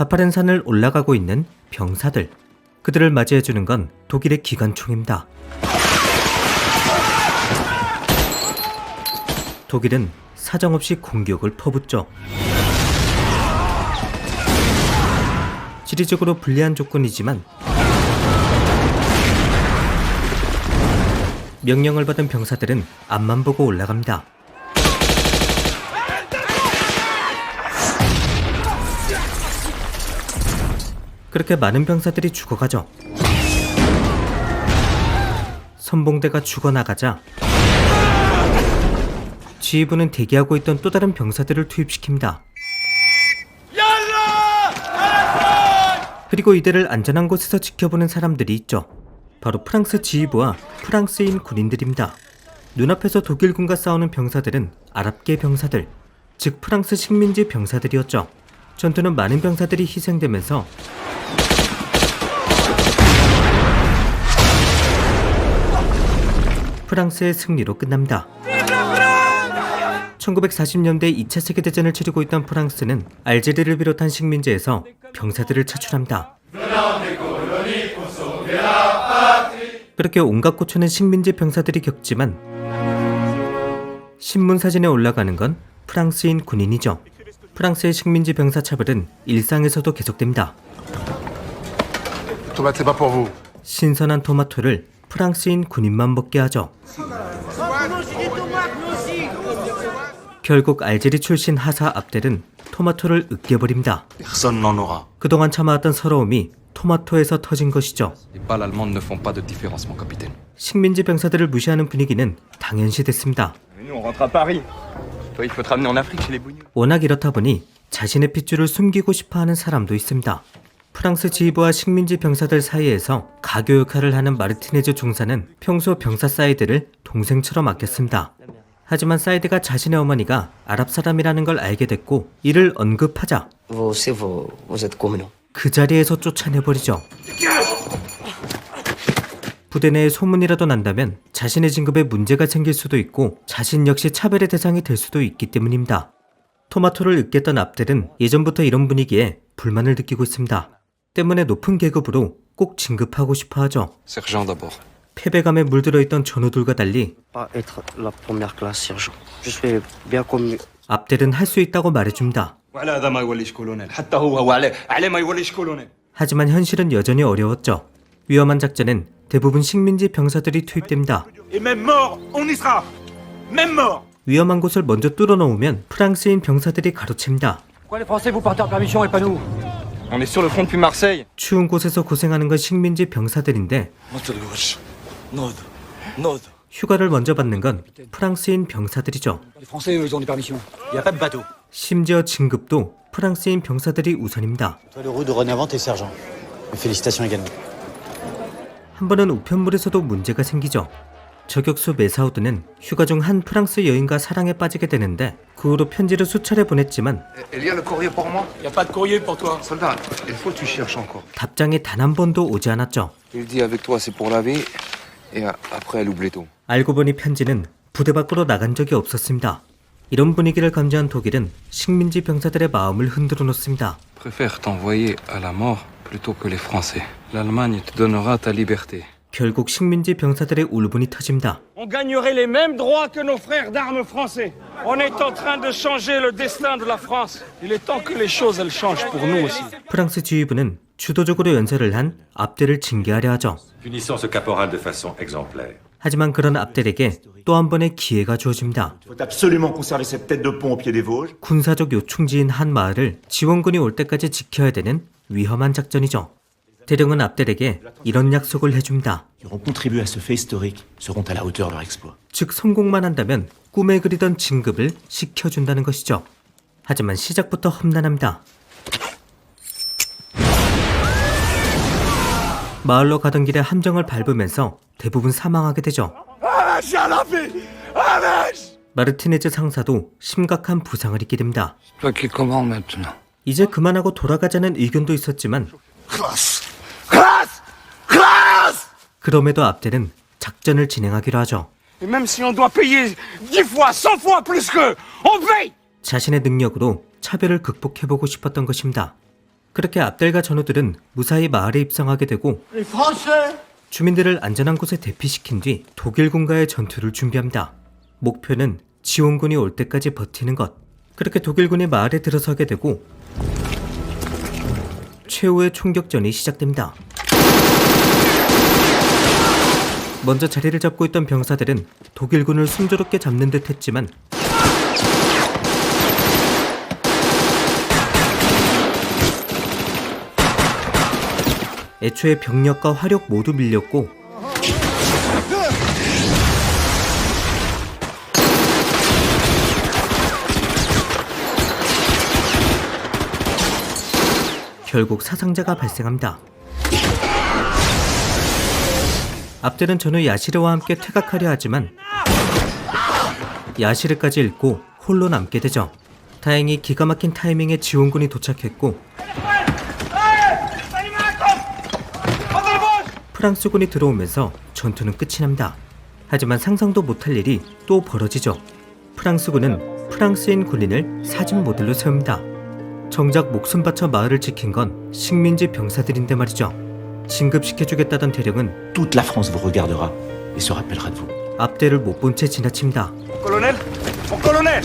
가파른 산을 올라가고 있는 병사들. 그들을 맞이해주는 건 독일의 기관총입니다. 독일은 사정없이 공격을 퍼붓죠. 지리적으로 불리한 조건이지만 명령을 받은 병사들은 앞만 보고 올라갑니다. 그렇게 많은 병사들이 죽어가죠. 선봉대가 죽어나가자 지휘부는 대기하고 있던 또 다른 병사들을 투입시킵니다. 그리고 이들을 안전한 곳에서 지켜보는 사람들이 있죠. 바로 프랑스 지휘부와 프랑스인 군인들입니다. 눈앞에서 독일군과 싸우는 병사들은 아랍계 병사들, 즉 프랑스 식민지 병사들이었죠. 전투는 많은 병사들이 희생되면서 프랑스의 승리로 끝납니다. 1940년대 2차 세계대전을 치르고 있던 프랑스는 알제리를 비롯한 식민지에서 병사들을 차출합니다. 그렇게 온갖 고초는 식민지 병사들이 겪지만 신문 사진에 올라가는 건 프랑스인 군인이죠. 프랑스의 식민지 병사 차별은 일상에서도 계속됩니다. 신선한 토마토를 프랑스인 군인만 먹게 하죠. 결국 알제리 출신 하사 압델은 토마토를 으깨버립니다. 그동안 참아왔던 서러움이 토마토에서 터진 것이죠. 식민지 병사들을 무시하는 분위기는 당연시 됐습니다. Les bougnous. 워낙 이렇다 보니 자신의 핏줄을 숨기고 싶어하는 사람도 있습니다. 프랑스 지휘부와 식민지 병사들 사이에서 가교 역할을 하는 마르티네즈 중사는 평소 병사 사이드를 동생처럼 아꼈습니다. 하지만 사이드가 자신의 어머니가 아랍 사람이라는 걸 알게 됐고 이를 언급하자. 그 자리에서 쫓아내버리죠. 부대 내에 소문이라도 난다면 자신의 진급에 문제가 생길 수도 있고 자신 역시 차별의 대상이 될 수도 있기 때문입니다. 토마토를 으깼던 압델은 예전부터 이런 분위기에 불만을 느끼고 있습니다. 때문에 높은 계급으로 꼭 진급하고 싶어 하죠. 패배감에 물들어 있던 전우들과 달리 앞델은 할 수 있다고 말해줍니다. 하지만 현실은 여전히 어려웠죠. 위험한 작전엔 대부분 식민지 병사들이 투입됩니다. 위험한 곳을 먼저 뚫어놓으면 프랑스인 병사들이 가로챕니다. 추운 곳에서 고생하는 건 식민지 병사들인데. 휴가를 먼저 받는 건 프랑스인 병사들이죠. 심지어 진급도 프랑스인 병사들이 우선입니다. 한 번은 우편물에서도 문제가 생기죠. 저격수 메사우드는 휴가 중 한 프랑스 여인과 사랑에 빠지게 되는데 그 후로 편지를 수차례 보냈지만. 답장이 단 한 번도 오지 않았죠. Euh. 알고 보니 편지는 부대 밖으로 나간 적이 없었습니다. 이런 분위기를 감지한 독일은 식민지 병사들의 마음을 흔들어 놓습니다. 결국 식민지 병사들의 울분이 터집니다. On gagnerait les mêmes droits que nos frères d'armes français. On est en train de changer le destin de la France. Il est temps que les choses elles changent pour nous aussi. 프랑스 지휘부는 주도적으로 연설을 한 압델을 징계하려 하죠. Punissons ce caporal de façon exemplaire. 하지만 그런 압델에게 또 한 번의 기회가 주어집니다. Il faut absolument conserver cette tête de pont au pied des Vosges. 군사적 요충지인 한 마을을 지원군이 올 때까지 지켜야 되는 위험한 작전이죠. 대령은 압델에게 이런 약속을 해줍니다. 즉 성공만 한다면 꿈에 그리던 진급을 시켜준다는 것이죠. 하지만 시작부터 험난합니다. 마을로 가던 길에 함정을 밟으면서 대부분 사망하게 되죠. 마르티네즈 상사도 심각한 부상을 입게 됩니다. 이제 그만하고 돌아가자는 의견도 있었지만 그럼에도 압델은 작전을 진행하기로 하죠. 자신의 능력으로 차별을 극복해보고 싶었던 것입니다. 그렇게 압델과 전우들은 무사히 마을에 입성하게 되고 주민들을 안전한 곳에 대피시킨 뒤 독일군과의 전투를 준비합니다. 목표는 지원군이 올 때까지 버티는 것. 그렇게 독일군이 마을에 들어서게 되고 최후의 총격전이 시작됩니다. 먼저 자리를 잡고 있던 병사들은 독일군을 순조롭게 잡는 듯 했지만 애초에 병력과 화력 모두 밀렸고 결국 사상자가 발생합니다. 앞들은 전후 야시르와 함께 퇴각하려 하지만 야시르까지 잃고 홀로 남게 되죠. 다행히 기가 막힌 타이밍에 지원군이 도착했고 프랑스군이 들어오면서 전투는 끝이 납니다. 하지만 상상도 못할 일이 또 벌어지죠. 프랑스군은 프랑스인 군인을 사진 모델로 세웁니다. 정작 목숨 바쳐 마을을 지킨 건 식민지 병사들인데 말이죠. 진급시켜주겠다던 대령은 Toute la France vous regardera et se rappellera de vous. 앞대를 못 본 채 지나칩니다. Colonel Mon colonel